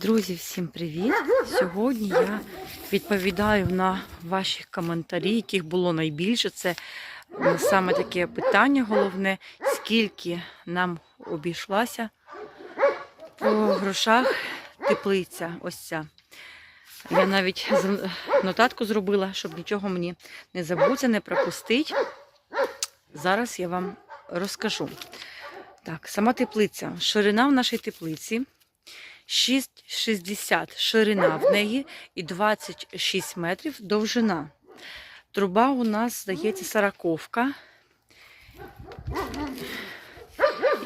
Друзі, всім привіт! Сьогодні я відповідаю на ваші коментарі, яких було найбільше. Це е, саме таке питання головне, скільки нам обійшлася по грошах теплиця. Ось ця. Я навіть з- нотатку зробила, щоб нічого мені не забути, не пропустити. Зараз я вам розкажу. Так, сама теплиця. Ширина в нашій теплиці 6,60 ширина в неї і 26 метрів довжина. Труба у нас, здається, сороковка.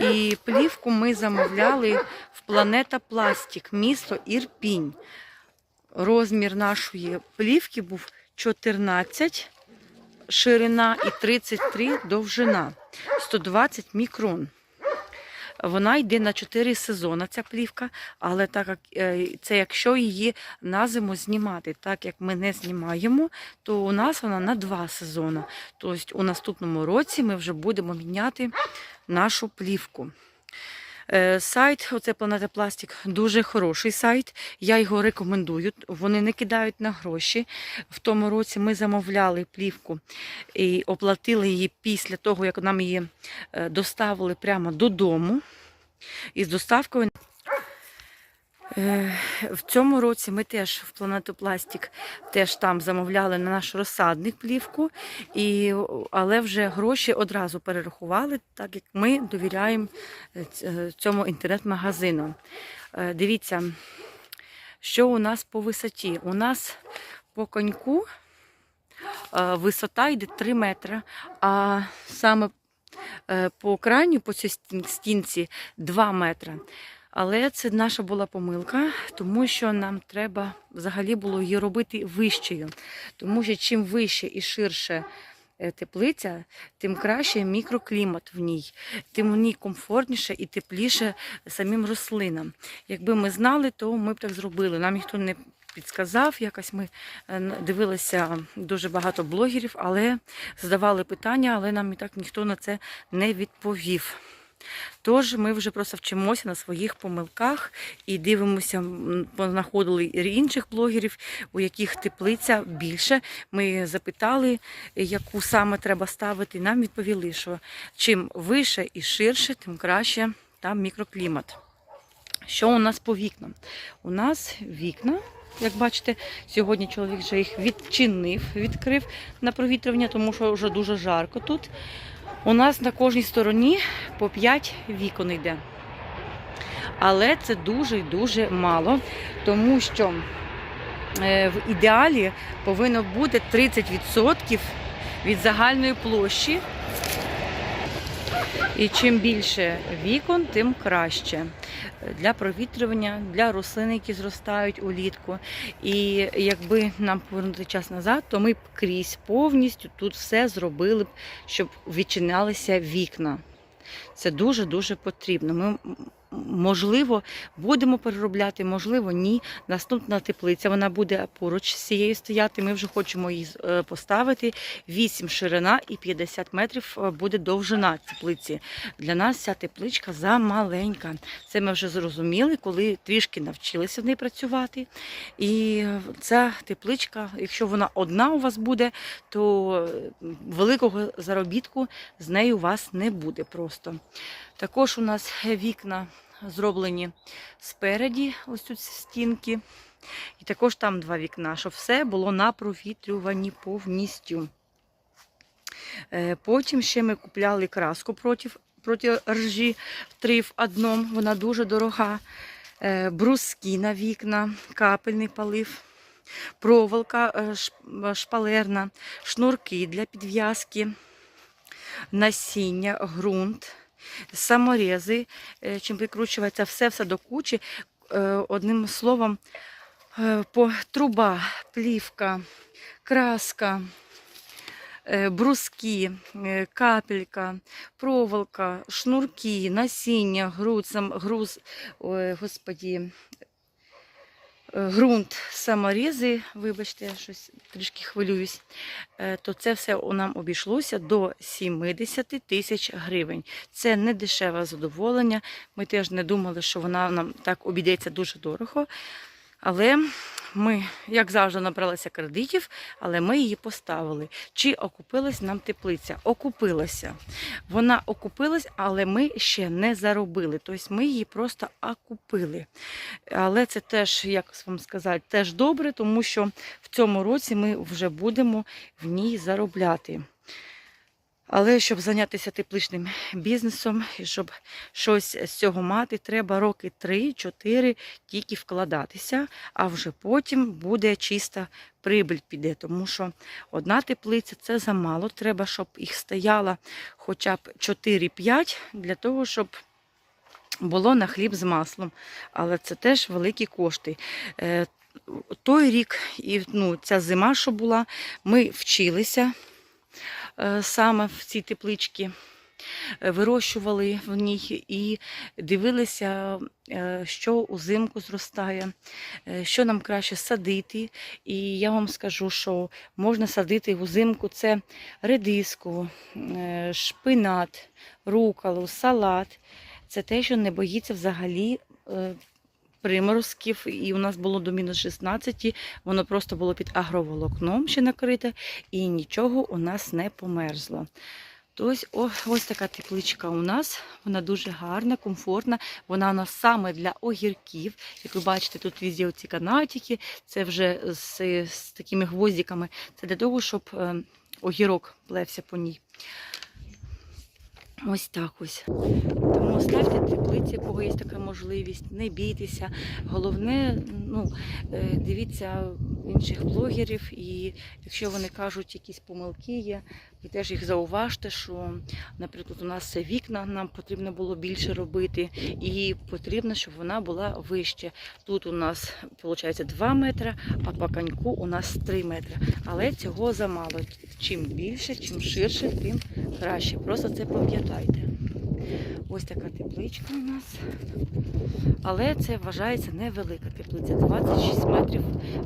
І плівку ми замовляли в Планета Пластик, місто Ірпінь. Розмір нашої плівки був 14 ширина і 33 довжина, 120 мікрон. Вона йде на 4 сезони, ця плівка, але так як е, це якщо її на зиму знімати, так як ми не знімаємо, то у нас вона на 2 сезони. Тобто у наступному році ми вже будемо міняти нашу плівку. Е, Сайт, оце Планета Пластик, дуже хороший сайт. Я його рекомендую. Вони не кидають на гроші. В тому році ми замовляли плівку і оплатили її після того, як нам її е, доставили прямо додому. І з доставкою. Е, В цьому році ми теж в Планету Пластик теж там замовляли на наш розсадник плівку, і, але вже гроші одразу перерахували, так як ми довіряємо е, е, цьому інтернет-магазину. Дивіться, що у нас по висоті. У нас по коньку висота йде 3 метри, а саме по крайню, по цій стінці 2 метри. Але це наша була помилка, тому що нам треба взагалі було її робити вищою. Тому що чим вище і ширше е, теплиця, тим краще мікроклімат в ній, тим в ній комфортніше і тепліше самим рослинам. Якби ми знали, то ми б так зробили. Нам ніхто не підсказав. Якось ми е, дивилися дуже багато блогерів, але задавали питання, але нам і так ніхто на це не відповів. Тож ми вже просто вчимося на своїх помилках і дивимося, і інших блогерів, у яких теплиця більше. Ми запитали, яку саме треба ставити. і Нам відповіли, що чим вище і ширше, тим краще там мікроклімат. Що у нас по вікнам? У нас вікна, як бачите, сьогодні чоловік вже їх відчинив, відкрив на провітрювання, тому що вже дуже жарко тут. У нас на кожній стороні по 5 вікон йде. Але це дуже дуже мало, тому що е, в ідеалі повинно бути 30% від загальної площі. І чим більше вікон, тим краще для провітрювання, для рослин, які зростають улітку. І якби нам повернути час назад, то ми б крізь повністю тут все зробили б, щоб відчинялися вікна. Це дуже-дуже потрібно. Ми, можливо, будемо переробляти, можливо, ні. Наступна теплиця вона буде поруч з цією стояти. Ми вже хочемо її е, поставити. 8 ширина і 50 метрів е, буде довжина теплиці. Для нас ця тепличка замаленька. Це ми вже зрозуміли, коли трішки навчилися в неї працювати. І ця тепличка, якщо вона одна у вас буде, то е, великого заробітку з нею у вас не буде просто. Також у нас вікна зроблені спереді, ось тут стінки. І також там два вікна, щоб все було на провітрюванні повністю. Е, Потім ще ми купляли краску проти, проти ржі 3 в одному, вона дуже дорога. Е, Бруски на вікна, капельний полив, проволока е, шпалерна, шнурки для підв'язки, насіння, ґрунт, саморези, е, чим викручується все все до кучі. Е, Одним словом, е, по труба, плівка, краска, бруски, капелька, проволока, шнурки, насіння, груз, груз, господі, ґрунт саморізи, вибачте, щось трішки хвилююсь, е, то це все нам обійшлося до 70 тисяч гривень. Це не дешеве задоволення. Ми теж не думали, що вона нам так обійдеться дуже дорого. Але ми, як завжди, набралися кредитів, але ми її поставили. Чи окупилась нам теплиця? Окупилася. Вона окупилась, але ми ще не заробили. Тобто ми її просто окупили. Але це теж, як вам сказати, теж добре, тому що в цьому році ми вже будемо в ній заробляти. Але щоб зайнятися тепличним бізнесом і щоб щось з цього мати, треба роки 3-4 тільки вкладатися, а вже потім буде чиста прибиль піде, тому що одна теплиця це замало. Треба, щоб їх стояло хоча б 4-5 для того, щоб було на хліб з маслом. Але це теж великі кошти. Е, Той рік і ну, ця зима, що була, ми вчилися саме в цій тепличці. е, Вирощували в ній і дивилися, е, що узимку зростає, е, що нам краще садити. І я вам скажу, що можна садити узимку це редиску, е, шпинат, руколу, салат. Це те, що не боїться взагалі е, приморозків. І у нас було до мінус 16, воно просто було під агроволокном ще накрите, і нічого у нас не померзло. Ось, ось така тепличка у нас. Вона дуже гарна, комфортна. Вона у нас саме для огірків. Як ви бачите, тут везде ці канатики, це вже з, з такими гвоздиками. Це для того, щоб е, огірок плевся по ній. Ось так ось. Тому ставте теплиці, кого є така можливість, не бійтеся. Головне, ну, е, дивіться інших блогерів, і якщо вони кажуть, якісь помилки є, ви теж їх зауважте, що, наприклад, у нас вікна, нам потрібно було більше робити, і потрібно, щоб вона була вище. Тут у нас виходить 2 метри, а по коньку у нас 3 метри. Але цього замало. Чим більше, чим ширше, тим краще. Просто це пам'ятайте. Ось така тепличка у нас. Але це вважається невелика теплиця. 26 метрів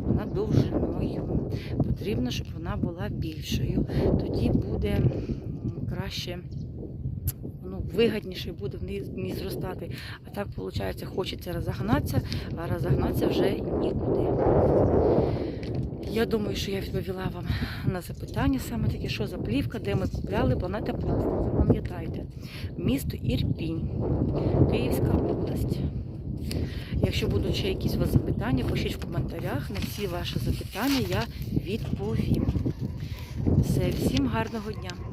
вона довжиною. Потрібно, щоб вона була більшою. Тоді буде краще, ну, вигідніше буде в ній, зростати. А так, виходить, хочеться розогнатися, а розогнатися вже нікуди. Я думаю, що я відповіла вам на запитання саме таке, що за плівка, де ми купляли планета Пластик. Запам'ятайте, місто Ірпінь, Київська область. Якщо будуть ще якісь у вас запитання, пишіть в коментарях. На всі ваші запитання я відповім. Все, всім гарного дня!